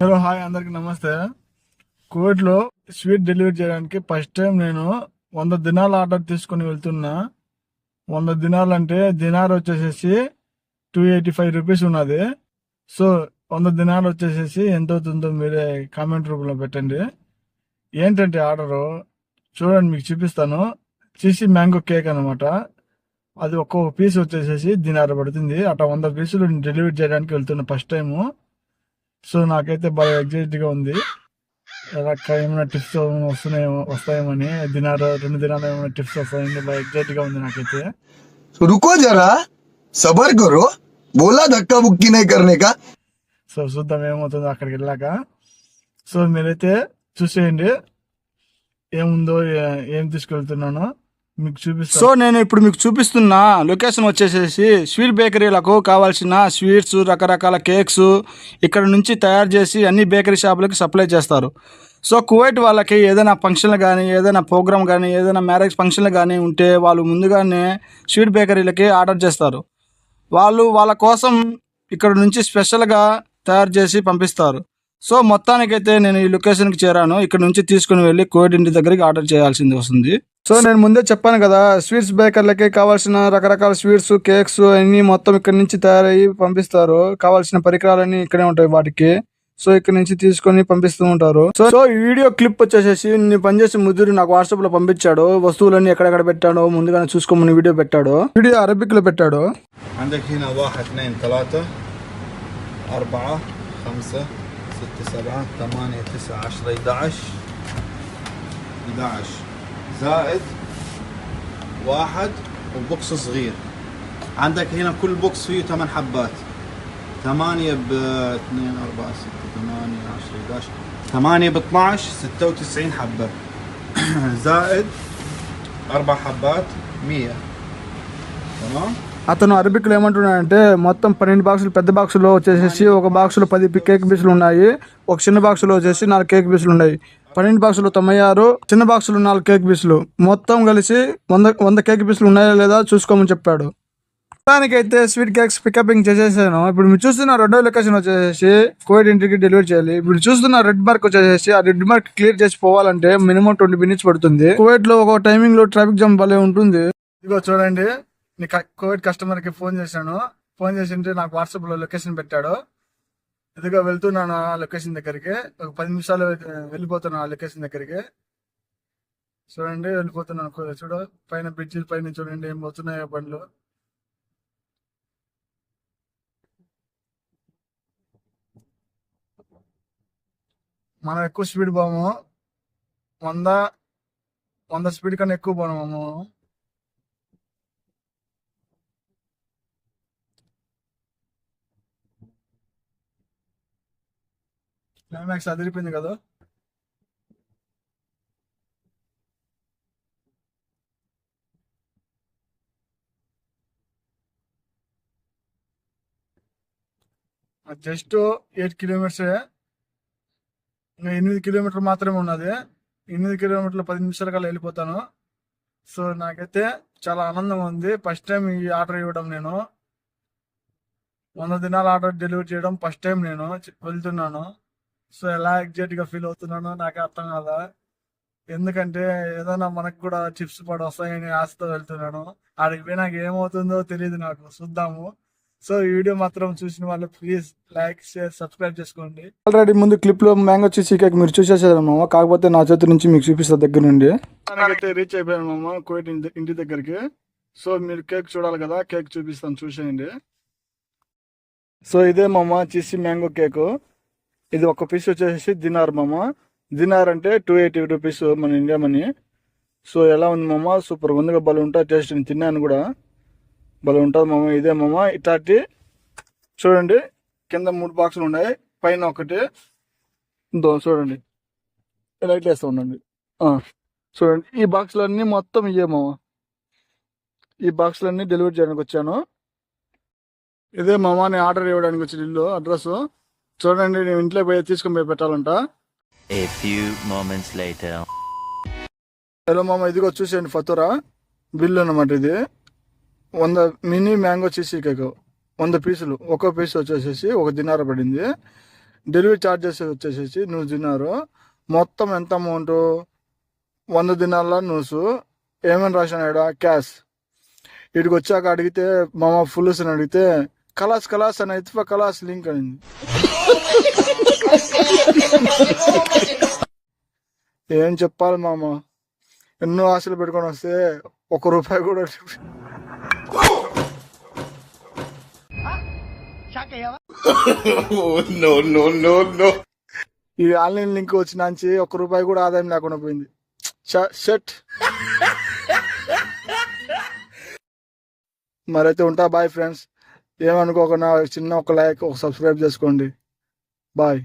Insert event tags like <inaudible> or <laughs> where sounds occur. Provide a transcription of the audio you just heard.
Hello hi అందరికి నమస్తే. కోవిడ్లో స్వీట్ డెలివరీ చేయడానికి ఫస్ట్ టైం నేను వంద దినాల ఆర్డర్ తీసుకొని వెళ్తున్నా. వంద దినాలు అంటే దినార్ వచ్చేసేసి టూ ఎయిటీ ఫైవ్ రూపీస్ ఉన్నది. సో వంద దినాలు వచ్చేసేసి ఎంత అవుతుందో మీరే కామెంట్ రూపంలో పెట్టండి. ఏంటంటే ఆర్డరు? చూడండి మీకు చూపిస్తాను. చీసీ మ్యాంగో కేక్ అనమాట అది ఒక్కొక్క పీస్ వచ్చేసేసి దినార పడుతుంది. అట్లా వంద పీసులు డెలివరీ చేయడానికి వెళ్తున్నా ఫస్ట్ టైము. సో నాకైతే బాగా ఎగ్జైట్గా ఉంది. ఏమైనా టిప్స్ వస్తున్నాయో వస్తాయేమని దినాలు రెండు దినాలు ఏమైనా టిప్స్ వస్తాయని బాగా ఎగ్జైట్గా ఉంది నాకైతే. రుకో జరా సబర్ గురు బోలా ధక్కా బుక్కి కర్నే కా? సో చూద్దాం ఏమవుతుందో అక్కడికి వెళ్ళాక. సో మీరైతే చూసేయండి ఏముందో ఏం తీసుకెళ్తున్నానో. మీకు చూపిస్తాను సో నేను ఇప్పుడు మీకు చూపిస్తున్న. లొకేషన్ వచ్చేసేసి స్వీట్ బేకరీలకు కావాల్సిన స్వీట్స్ రకరకాల కేక్స్ ఇక్కడ నుంచి తయారు చేసి అన్ని బేకరీ షాపులకి సప్లై చేస్తారు. సో కువైట్ వాళ్ళకి ఏదైనా ఫంక్షన్లు కానీ ఏదైనా ప్రోగ్రామ్ కానీ ఏదైనా మ్యారేజ్ ఫంక్షన్లు కానీ ఉంటే వాళ్ళు ముందుగానే స్వీట్ బేకరీలకి ఆర్డర్ చేస్తారు. వాళ్ళు వాళ్ళ కోసం ఇక్కడ నుంచి స్పెషల్గా తయారు చేసి పంపిస్తారు. సో మొత్తానికైతే నేను ఈ లొకేషన్కి చేరాను. ఇక్కడ నుంచి తీసుకుని వెళ్ళి కోవిడ్ ఇంటి దగ్గరికి ఆర్డర్ చేయాల్సింది వస్తుంది. సో నేను ముందే చెప్పాను కదా స్వీట్స్ బేకర్లకి కావాల్సిన రకరకాల స్వీట్స్ కేక్స్ అన్ని మొత్తం ఇక్కడ నుంచి తయారయ్యి పంపిస్తారు కావాల్సిన పరికరాలన్నీ ఇక్కడే ఉంటాయి వాటికి సో ఇక్కడ నుంచి తీసుకొని పంపిస్తూ ఉంటారు సో సో ఈ వీడియో క్లిప్ వచ్చేసేసి నేను పనిచేసే ముద్దురు నాకు వాట్సాప్ లో పంపించాడు వస్తువులన్నీ ఎక్కడెక్కడ పెట్టాడో ముందుగానే చూసుకోమని వీడియో పెట్టాడు వీడియో అరబిక్ లో పెట్టాడు عندك هنا واحد اثنين ثلاثة أربعة خمسة ستة سبعة ثمانية تسعة عشرة 11 11 زائد واحد وبوكس صغير عندك هنا كل بوكس فيه ثمان حبات ثمانية ب 2 4 6 8 10 11 ثمانية ب 12 96 حبة زائد أربع حبات 100 تمام అతను అరబిక్ లో ఏమంటున్నాడంటే మొత్తం పన్నెండు బాక్సులు పెద్ద బాక్సులో వచ్చేసేసి ఒక బాక్సులో పది కేక్ పీసులు ఉన్నాయి ఒక చిన్న బాక్సులో వచ్చేసి నాలుగు కేక్ పీసులు ఉన్నాయి పన్నెండు బాక్సులు తొంభై ఆరు చిన్న బాక్సులు నాలుగు కేక్ పీసులు. మొత్తం కలిసి వంద వంద కేక్ పీసులు ఉన్నాయా లేదా చూసుకోమని చెప్పాడు. దానికైతే స్వీట్ కేక్స్ పికపింగ్ చేసేసాను. ఇప్పుడు మీరు చూస్తున్న రెండో లొకేషన్ వచ్చేసి కోవిడ్ ఇంటికి డెలివరీ చేయాలి. ఇప్పుడు చూస్తున్న రెడ్ మార్క్ వచ్చేసి ఆ రెడ్ మార్క్ క్లియర్ చేసి పోవాలంటే మినిమం ట్వంటీ మినిట్స్ పడుతుంది. కోవిడ్లో ఒక టైమింగ్లో ట్రాఫిక్ జామ్ భలే ఉంటుంది. ఇదిగో చూడండి కోవిడ్ కస్టమర్కి ఫోన్ చేశాను. ఫోన్ చేసింటే నాకు వాట్సాప్లో లొకేషన్ పెట్టాడు. ఇదిగో వెళ్తున్నాను ఆ లొకేషన్ దగ్గరికి. ఒక పది నిమిషాలు వెళ్ళిపోతున్నాను ఆ లొకేషన్ దగ్గరికి. చూడండి వెళ్ళిపోతున్నాను చూడు పైన బ్రిడ్జి పైన చూడండి ఏం పోతున్నాయో బండ్లు. మనం ఎక్కువ స్పీడ్ పోము. వంద వంద స్పీడ్ కన్నా ఎక్కువ పోను క్లైమాక్స్ అదిరిపోయింది కదా జస్ట్ ఎయిట్ కిలోమీటర్స్ ఎనిమిది కిలోమీటర్ మాత్రమే ఉన్నది. ఎనిమిది కిలోమీటర్లు పది నిమిషాల కల్లా వెళ్ళిపోతాను. సో నాకైతే చాలా ఆనందం ఉంది. ఫస్ట్ టైం ఈ ఆర్డర్ ఇవ్వడం నేను. వంద దినాల ఆర్డర్ డెలివరీ చేయడం ఫస్ట్ టైం నేను. వెళ్తున్నాను. సో ఎలా ఎగ్జైట్గా ఫీల్ అవుతున్నానో నాకు అర్థం కాదా ఎందుకంటే ఏదైనా మనకు కూడా చిప్స్ పడి వస్తాయని ఆశతో వెళ్తున్నాను. ఆడికి పోయి నాకు ఏమవుతుందో తెలియదు నాకు. చూద్దాము. సో ఈ వీడియో మాత్రం చూసిన వాళ్ళు ప్లీజ్ లైక్ షేర్ సబ్స్క్రైబ్ చేసుకోండి. ఆల్రెడీ ముందు క్లిప్లో మ్యాంగో చీసీ కేక్ మీరు చూసేసారు మామ. కాకపోతే నా చేతి నుంచి మీకు చూపిస్తా దగ్గర నుండి. మనకైతే రీచ్ అయిపోయాను మామ కోవిడ్ ఇంటి ఇంటి దగ్గరికి. సో మీరు కేక్ చూడాలి కదా కేక్ చూపిస్తాను చూసేయండి. సో ఇదే మామ చీసీ మ్యాంగో కేక్ ఇది ఒక పీస్ వచ్చేసి దినార్ మామ. దినార్ అంటే టూ ఎయిటీ రూపీస్ మన ఇండియా మనీ. సో ఎలా ఉంది మామ? సూపర్ ఉందిగా భలే ఉంటుంది టేస్ట్ నేను తిన్నాను కూడా. భలే ఉంటుంది మామ ఇదే మామ. ఇట్లాంటి చూడండి కింద మూడు బాక్సులు ఉన్నాయి పైన ఒకటి. దో చూడండి లైట్ వేస్తూ ఉండండి. చూడండి ఈ బాక్సులన్నీ మొత్తం ఇయ్యేమో ఈ బాక్సులన్నీ డెలివరీ చేయడానికి వచ్చాను. ఇదే మామ నేను ఆర్డర్ ఇవ్వడానికి వచ్చిన ఇల్లు అడ్రస్ చూడండి నేను ఇంట్లో పోయి తీసుకొని పోయి పెట్టాలంట. A few moments later. Hello మామ ఇదిగో చూసేయండి ఫతురా. బిల్లు అన్నమాట ఇది. వంద మినీ మ్యాంగో చీసీ కేక్. వంద పీసులు. ఒక్కో పీస్ వచ్చేసేసి ఒక దినార పడింది. డెలివరీ ఛార్జెస్ వచ్చేసేసి నువ్వు తిన్నారు మొత్తం ఎంత అమౌంట్? వంద దినాల నూసు ఏమని రాశాడు క్యాష్. ఇటుకు వచ్చాక అడిగితే మామ ఫుల్స్ అని అడిగితే కలాస్ కలాస్ అని అయితే కలాస్ లింక్ అయింది. ఏం చెప్పాలి మామ? ఎన్నో ఆశలు పెట్టుకొని వస్తే ఒక రూపాయి కూడా <laughs> ఈ ఆన్లైన్ లింక్ వచ్చినాంచి ఒక రూపాయి కూడా ఆదాయం లేకుండా పోయింది. షట్ మరైతే ఉంటా బాయ్ ఫ్రెండ్స్. ఏమనుకోకుండా చిన్న ఒక లైక్ ఒక సబ్స్క్రైబ్ చేసుకోండి. బాయ్